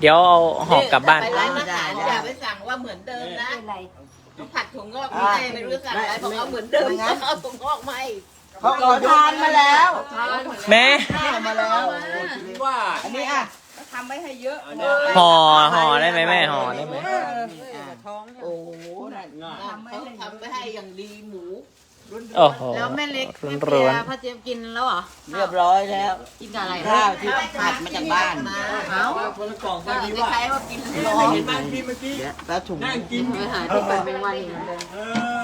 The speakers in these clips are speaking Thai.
เดี๋ยวเอาหอบกลับบ้าน ไปร้านอาหารอย่าไปสั่งว่าเหมือนเดิมนะเป็นไรต้องผัดถั่วงอกไม่ได้ไม่รู้จะสั่งอะไรบอกเอาเหมือนเดิมนะเอาถั่วงอกไหมเขาขอทานมาแล้วแม่ข้าวมาแล้วว่าอันนี้อะทำไว้ให้เยอะห่อห่อได้ไหมแม่ห่อได้ไหมโอ้โหนั่นเขาทำไปให้อย่างดีหมู โอ้โหแล้วแม่เล็กร้แม่อนเปีร้ยอนพ่อเจี๊ยบกินแล้วเหรอเรียบร้อยแล้ว กินกับอะไรข้าวที่ผัดมาจากบ้านเอ้าคนละกล่องก็ก็ดีคว่าล้ายๆว่ากินเห็นบ้านพี่เมื่อกี้เดี๋ยวแล้วถุงนั่งกินไปหาที่ไปเป็นวันอีกเหมือนเดิมเออ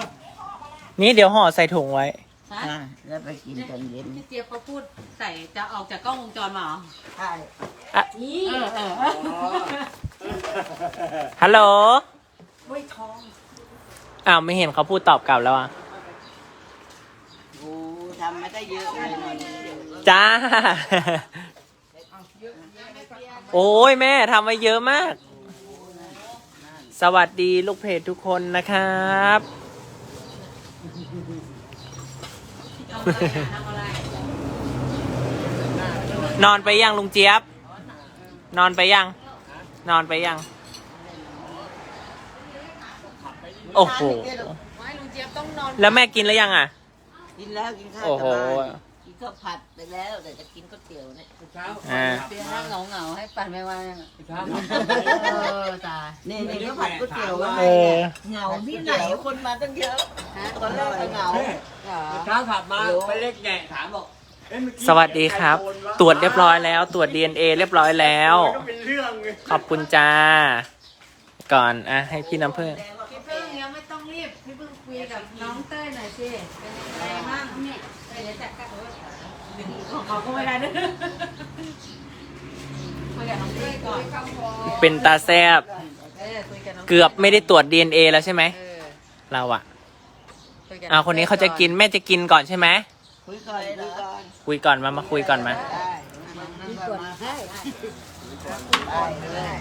นี่เดี๋ยวห่อใส่ถุงไว้อะแล้วไปกินกันเย็นพี่เจี๊ยบเขาพูดใส่จะออกจากกล้องวงจรมาเหรอใช่เออเออฮัลโหลไม่ท้องอ้าวไม่เห็นเขาพูดตอบกลับแล้วอะโอ้ทำมา ได้เยอะเลยจ้า โอ้ยแม่ทำไว้เยอะมาก สวัสดีลูกเพจทุกคนนะครับทำอะไรนอนไปยังลุงเจี๊ยบ นอนไปยัง นอนไปยัง โอ้โหไม่ลุงเจี๊ยบต้องนอนแล้วแม่กินแล้วยังอะ กินแล้วกินข้าวโอ้โหจากบ้านกินข้าวผัดไปแล้วแต่จะกินก๋วยเตี๋ยวเนี่ยเช้าอ่าเปียนั่งเหงาๆให้ปั่นไม่ว่ายังอะเช้าเออตายนี่นี่ก็ผัดก๋วยเตี๋ยวไว้เออ เหงาที่ไหนคนมาตั้งเยอะฮะตอนแรกก็เหงาเหรอเช้าถัดมาไปเล็กแง่ถามบอกเอ๊ะเมื่อกี้สวัสดีครับ ตรวจเรียบร้อยแล้ว ตรวจ DNA เรียบร้อยแล้วก็เป็นเรื่องเลยขอบคุณจ้า ก่อนอะให้พี่น้ำเพื่อน พี่พึ่งยังไม่ต้องรีบ พี่พึ่งคุยกับน้องเต้ยหน่อยสิ เป็นยังไง บ้างเนี่ยเดี๋ยวจัดการดึงของเขาก็ไม่ได้ด้วยคุยกับน้องเต้ยก่อนเป็นตาแซบเออคุยกับน้องเกือบไม่ได้ตรวจ DNA แล้วใช่ไหม เออเราอะคุยกับเอาคนนี้เขาจะกินแม่จะกินก่อนใช่ไหม คุยก่อนคุยก่อนคุยก่อนมา มาคุยก่อนมา ได้มามามาให้ได้เลย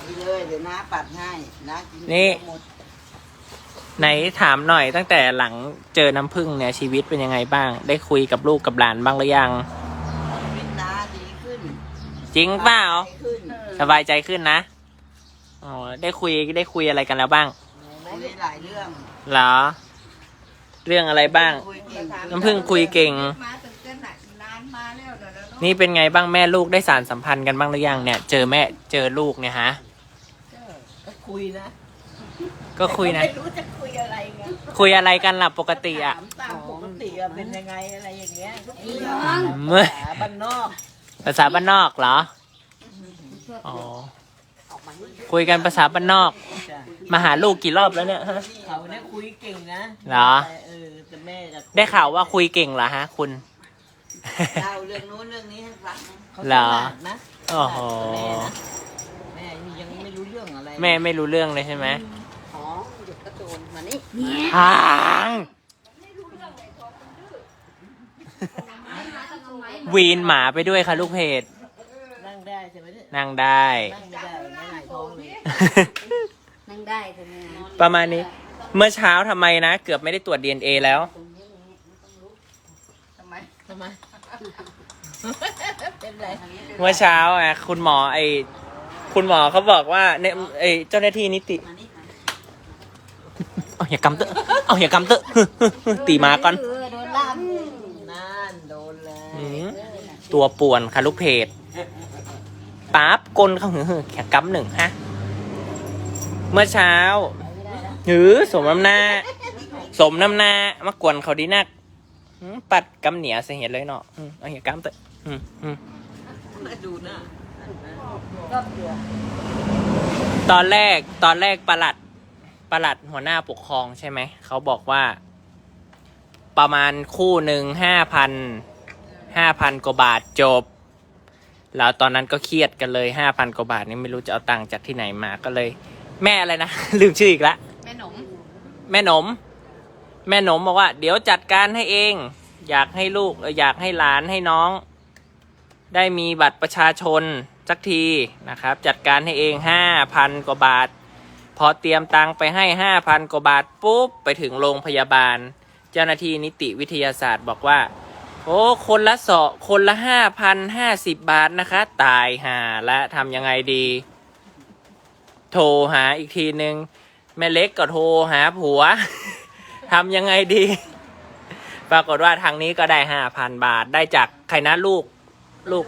คุยเลยเดี๋ยวน้าปัดให้น้ากินนี่ หมด ไหนถามหน่อยตั้งแต่หลังเจอน้ำผึ้งเนี่ยชีวิตเป็นยังไงบ้าง ได้คุยกับลูกกับหลานบ้างหรือยังชีวิตน้าดีขึ้นจริงเปล่าดีขึ้นสบายใจขึ้นนะอ๋อได้คุยได้คุยอะไรกันแล้วบ้างคุยหลายเรื่องเหรอ เรื่องอะไรบ้าง คุยเก่งน้ำผึ้งคุยเก่ง มาตึกเต้นหนักนานมาแล้วเดี๋ยวเราต้องนี่เป็นไงบ้างแม่ลูกได้สารสัมพันธ์กันบ้างหรือยังเนี่ย เจอแม่เจอลูกเนี่ยฮะ ก็คุยนะ ก็คุยนะ ไม่รู้จะคุยอะไรไงคุยอะไรกันล่ะปกติอะถามตามปกติอะเป็นยังไงอะไรอย่างเงี้ยก็คุยเมื่อภาษาบ้านนอกภาษาบ้านนอกเหรอ อ๋อ คุยกันภาษาบ้านนอก จ้ะมาหาลูกกี่รอบแล้วเนี่ยฮะ เขาเนี่ยคุยเก่งนะเหรอ แต่เออแต่แม่จะคุยได้ข่าวว่าคุยเก่งเหรอฮะ คุณ เล่าเรื่องนู้นเรื่องนี้ให้ฟังเขาเหรอฉลาดนะโอ้โห แม่นะแม่นี่ยังไม่รู้เรื่องอะไรแม่ไม่รู้เรื่องเลยใช่ไหม นมานี่ทางวีนหมาไปด้วยค่ะลูกเพจนั่งได้ใช่ไหมเนี่ยนั่งได้ นั่งไม่ได้ไม่หงายท้องเลยนั่งได้ใช่ไหมประมาณนี้ เมื่อเช้าทำไมนะ เกือบไม่ได้ตรวจ DNA แล้ว ทำไมทำไม เป็นไรเมื่อเช้าอะคุณหมอไอคุณหมอเขาบอกว่าเนี่ยไอเจ้าหน้าที่นิติ เอาอย่ากำเตอะเอาอย่ากำเตอะตีหมาก่อนเออโดนล่ามนั่นโดนเลยอืม ตัวป่วนค่ะลูกเพจป๊าบกลเขาหือแขกกำหนึ่งฮะ เมื่อเช้าหือสมน้ำหน้า สมน้ำหน้ามากวนเขาดีนักหืมปัดกำเหนียเสียเห็นเลยเนาะอืมเอาอย่ากำเตอะอืมอืม มาดูหน้า ก็เดือดตอนแรกตอนแรกประหลัด ประหลัดหัวหน้าปกครองใช่ไหม เขาบอกว่า ประมาณคู่หนึ่งห้าพันห้าพันกว่าบาทจบ แล้วตอนนั้นก็เครียดกันเลยห้าพันกว่าบาทนี่ไม่รู้จะเอาตังค์จากที่ไหนมาก็เลย แม่อะไรนะ ลืมชื่ออีกละแม่หนม แม่หนม แม่หนมบอกว่า เดี๋ยวจัดการให้เอง อยากให้ลูกเอ่ออยากให้หลานให้น้อง ได้มีบัตรประชาชนสักทีนะครับ จัดการให้เองห้าพันกว่าบาท พอเตรียมตังไปให้ห้าพันกว่าบาทปุ๊บ ไปถึงโรงพยาบาล เจ้าหน้าที่นิติวิทยาศาสตร์บอกว่า โอ้คนละสอคนละห้าพันห้าสิบบาทนะคะ ตายหาและทำยังไงดี โทรหาอีกทีนึงแม่เล็กก็โทรหาผัวทำยังไงดี ปรากฏว่าทางนี้ก็ได้ห้าพันบาทได้จากใครนะลูก ลูก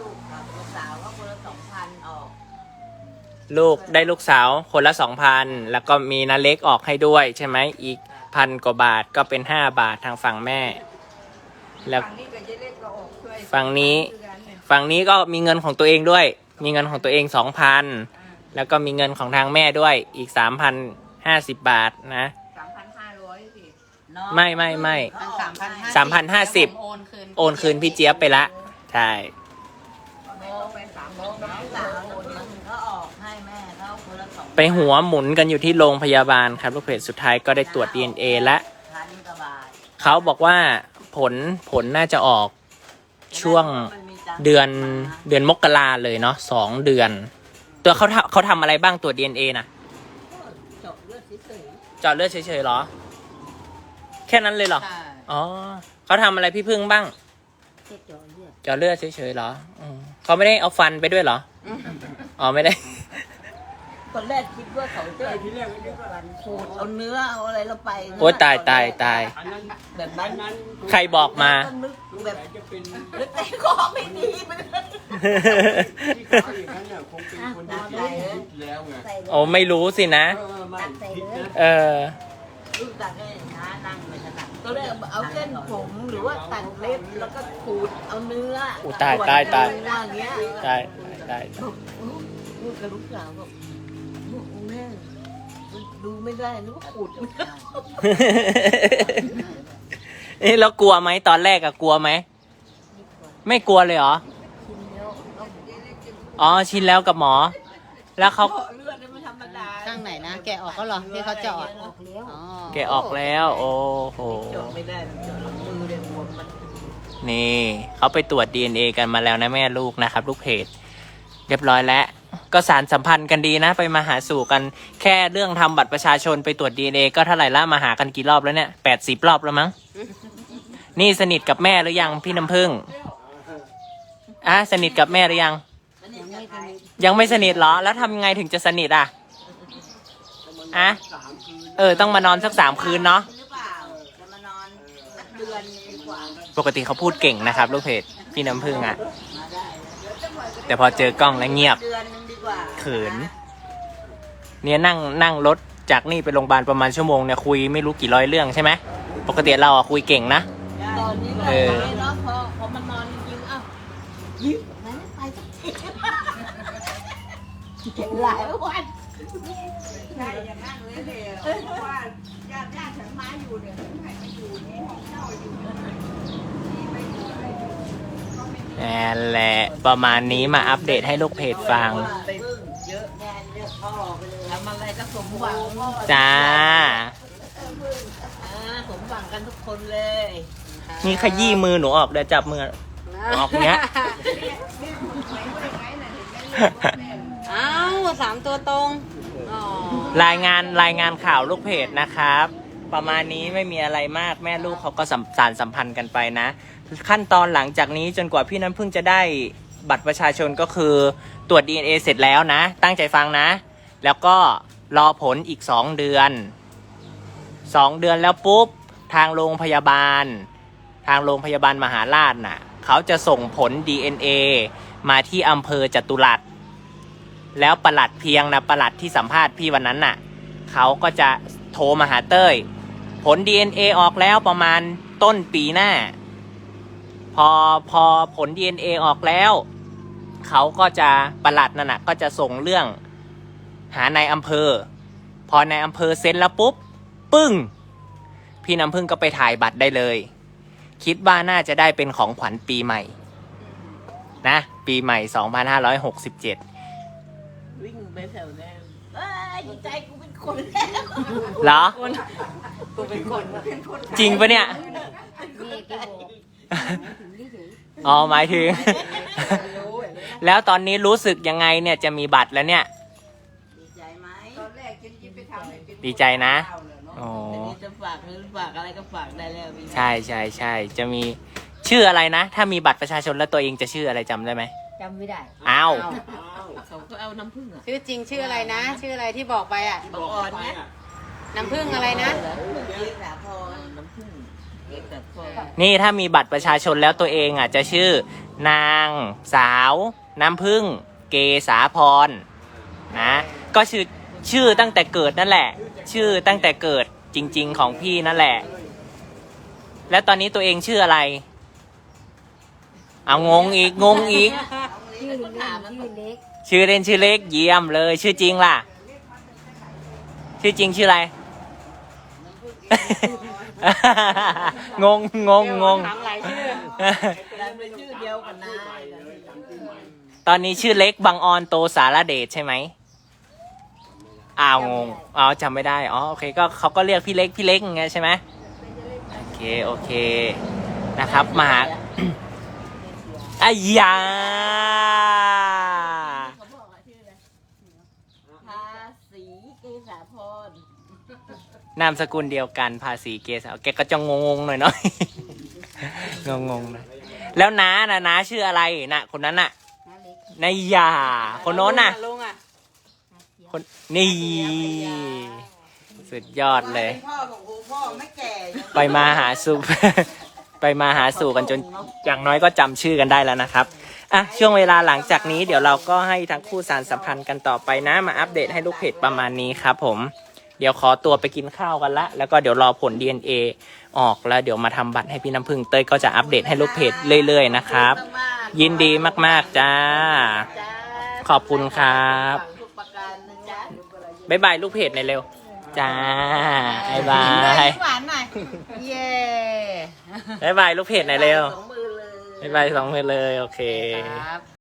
ลูกสาวก็คนละสองพันออก ลูกได้ลูกสาวคนละสองพันแล้วก็มีนาเล็กออกให้ด้วยใช่ไหมอีกพันกว่าบาทก็เป็นห้าบาททางฝั่งแม่ แล้วฝั่งนี้ก็จะเล็กก็ออกช่วยฝั่งนี้เดือนเนี่ยฝั่งนี้ก็มีเงินของตัวเองด้วย มีเงินของตัวเองสองพันแล้วก็มีเงินของทางแม่ด้วยอีกสามพันห้าสิบบาทนะสามพันห้าร้อยสิเนาะไม่ไม่ไม่มันสามพันห้าสามพันห้าสิบโอนคืนโอนคืนพี่เจี๊ยบไปละใช่ ไปหัวหมุนกันอยู่ที่โรงพยาบาลครับลูกเพจสุดท้ายก็ได้ตรวจ DNA และพันกว่าบาทเขาบอกว่าผลผลน่าจะออกช่วงมันมีตังค์เดือนเดือนมกราเลยเนาะสองเดือน ตัวเขาทำเขาทำอะไรบ้างตรวจ DNA นะเจาะเลือดเฉยเจาะเลือดเฉยๆเหรอ แค่นั้นเลยเหรอๆใช่อ๋อเขาทำอะไรพี่พึ่งบ้าง เจ็ดจอเลือดเจาะเลือดเฉยๆเหรออืมเขาไม่ได้เอาฟันไปด้วยเหรอ อ๋อไม่ได้ คนแรกคิดว่าเขาจะที่แรกไม่ได้ว่าขูดเอาเนื้อเอาอะไรเราไปโอ้ยตายตายตาย อันนั้นแบบนั้นนั้นใครบอกมา ก็นึกแบบจะเป็นนึกแต่คอไม่ดีมันที่เขาอย่างนั้นเนี่ยคงเป็นคนที่คิดแล้วไงใส่เลยโอ้ไม่รู้สินะ เออไม่คิดนะเออ ลูกตัดให้น้านั่งไม่ถนัดก็เลยเอาเส้นผมหรือว่าตัดเล็บแล้วก็ขูดเอาเนื้ออู้ตายตายตายเนื้ออย่างเงี้ยได้ได้บอกโอ้ลูกกับลูกสาวบอกโอ้ แม่มันดูไม่ได้นึกว่าขูดนี่แล้วกลัวไหมตอนแรกอะกลัวไหม ไม่กลัวเลยเหรอ อ๋อชินแล้วกับหมอ แล้วเขาเลือดนี่มันธรรมดาข้างไหนนะ แกะออกก็เหรอที่เขาเจาะออกแล้วอ๋อแกะออกแล้ว โอ้โหเจาะไม่ได้มันเจาะหลังมือเลยบวมมันนี่เขาไปตรวจ DNA กันมาแล้วนะแม่ลูกนะครับ ลูกเพจเรียบร้อยแล้ว ก็สารสัมพันธ์กันดีนะ ไปมาหาสู่กันแค่เรื่องทำบัตรประชาชนไปตรวจ DNA ก็เท่าไหร่ละมาหากันกี่รอบแล้วเนี่ยแปดสิบรอบแล้วมั้ง นี่สนิทกับแม่หรือยังพี่น้ำพึ่งอะสนิทกับแม่หรือยัง ยังไม่สนิทเหรอ แล้วทำยังไงถึงจะสนิทอะอะเออ ต้องมานอนสักสามคืนเนาะปกติเขาพูดเก่งนะครับ ลูกเพจพี่น้ำพึ่งอะ แต่พอเจอกล้องแล้วเงียบเดือนนึงดี กว่าเขิน เนี่ยนั่งนั่งรถจากนี่ไปโรงพยาบาลประมาณชั่วโมงเนี่ยคุยไม่รู้กี่ร้อยเรื่องใช่ไหมปกติเราอะคุยเก่งนะ ตอนนี้ก็เออไม่เนาะพอพอมันนอนจริงๆอ้าวยิ้มไหนไม่ไปสักทีเก็บหลายวันใช่อย่างนั้นเลยเลยเพราะว่าญาติญาติฉันมาอยู่เนี่ยฉันให้มาอยู่นี่ห้องเช่าอยู่นี่ไม่อยู่เลยก็ไม่มีนั่นแหละประมาณนี้มาอัปเดตให้ลูกเพจฟังไปพึ่ สมหวังจ้า อ่าสมหวังกันทุกคนเลยนี่ขยี้มือหนูออกเดี๋ยวจับมือ ออกเนี้ยอ้าวสามตัวตรงอ๋อรายงานรายงานข่าวลูกเพจนะครับ ประมาณนี้ไม่มีอะไรมากแม่ลูกเขาก็สัมสารสัมพันธ์กันไปนะ ขั้นตอนหลังจากนี้จนกว่าพี่น้ำพึ่งจะได้บัตรประชาชนก็คือตรวจ DNA เสร็จแล้วนะ ตั้งใจฟังนะ แล้วก็ รอผลอีก2เดือน2เดือนแล้วปุ๊บ ทางโรงพยาบาล ทางโรงพยาบาลมหาราชน่ะ เขาจะส่งผล DNA มาที่อำเภอจตุรัส แล้วประหลัดเพียงนะประหลัดที่สัมภาษณ์พี่วันนั้นน่ะ เขาก็จะโทรมาหาเต้ย ผล DNA ออกแล้วประมาณต้นปีหน้า พอพอผล DNA ออกแล้ว เขาก็จะประหลัดนั่นน่ะก็จะส่งเรื่อง หานายอำเภอ พอนายอำเภอเซ็นแล้วปุ๊บ ปึ้ง พี่น้ำพึ่งก็ไปถ่ายบัตรได้เลย คิดว่าน่าจะได้เป็นของขวัญปีใหม่ นะ ปีใหม่ 2567 วิ่งไปแถวนั้นเอ้ยดีใจกูเป็นคนแล้วเหรอกูเป็นคนเป็นคนจริงปะเนี่ย นี่แกบอกถึงนี่เฉยอ๋อหมายถึง แล้วตอนนี้รู้สึกยังไงเนี่ยจะมีบัตรแล้วเนี่ย ดีใจนะข้าวเหรอเนาะอ๋ออันนี้จะฝากหรือฝากอะไรก็ฝากได้แล้วมีใช่ใช่ใช่จะมีชื่ออะไรนะ ถ้ามีบัตรประชาชนแล้วตัวเองจะชื่ออะไรจำได้ไหม จำไม่ได้ อ้าวเขาก็เอาน้ำผึ้งอะชื่อจริงชื่ออะไรนะ ชื่ออะไรที่บอกไปอะบางอ่อนนะน้ำผึ้งอะไรนะ เอกสาพรน้ำผึ้งเอกสาพรนี่ถ้ามีบัตรประชาชนแล้วตัวเองอะจะชื่อนางสาว น้ำพึ่ง เกษาพรนะ ก็ชื่อ ชื่อตั้งแต่เกิดนั่นแหละ ชื่อตั้งแต่เกิดจริง ๆ ของพี่นั่นแหละ แล้วตอนนี้ตัวเองชื่ออะไร เอางงอีกงงอีก ชื่อเล่นชื่อเล็กชื่อเล่นชื่อเล็กเยี่ยมเลย ชื่อจริงล่ะ ชื่อจริงชื่ออะไร งงงงงง ถามหลายชื่อแล้วเป็นชื่อเดียวกันนะ ตอนนี้ชื่อเล็กบางออนโตสารเดชใช่ไหม อ้าวงงอ๋อจำไม่ได้อ๋อโอเคก็เขาก็เรียกพี่เล็กพี่เล็กไงใช่ไหมโอเคโอเคนะครับมาหาอายาเขาบอกว่าชื่ออะไรภาษีเกษาพรนามสกุลเดียวกันภาษีเกษาแกก็จะงงๆหน่อยหน่อยงงงๆหน่อยแล้วน้านะน้าชื่ออะไรนะคนนั้นน่ะน้าเล็กนายยาคนโน้นน่ะลุงอะน้าเขียว คนนี่สุดยอดเลย พ่อบอกโอ้พ่อไม่แก่ยังไปมาหาสู่ ไปมาหาสู่กันจนอย่างน้อยก็จำชื่อกันได้แล้วนะครับอะช่วงเวลาหลังจากนี้เดี๋ยวเราก็ให้ทั้งคู่สารสัมพันธ์กันต่อไปนะ มาอัปเดตให้ลูกเพจประมาณนี้ครับผม เดี๋ยวขอตัวไปกินข้าวกันละ แล้วก็เดี๋ยวรอผล DNA ออกแล้วเดี๋ยวมาทำบัตรให้พี่น้ำพึ่งเต้ยก็จะอัปเดตให้ลูกเพจเรื่อยๆนะครับยินดีมากๆจ้า จ้าขอบคุณครับทุกประการนะจ๊ะ บ๊ายบายลูกเพจหน่อยเร็ว จ้าบ๊ายบายิ้มหน่อยยยิ้มหวานหน่อย เย้บ๊ายบายลูกเพจหน่อยเร็วสองมือเลยบ๊ายบายสองมือเลย โอเค ครับ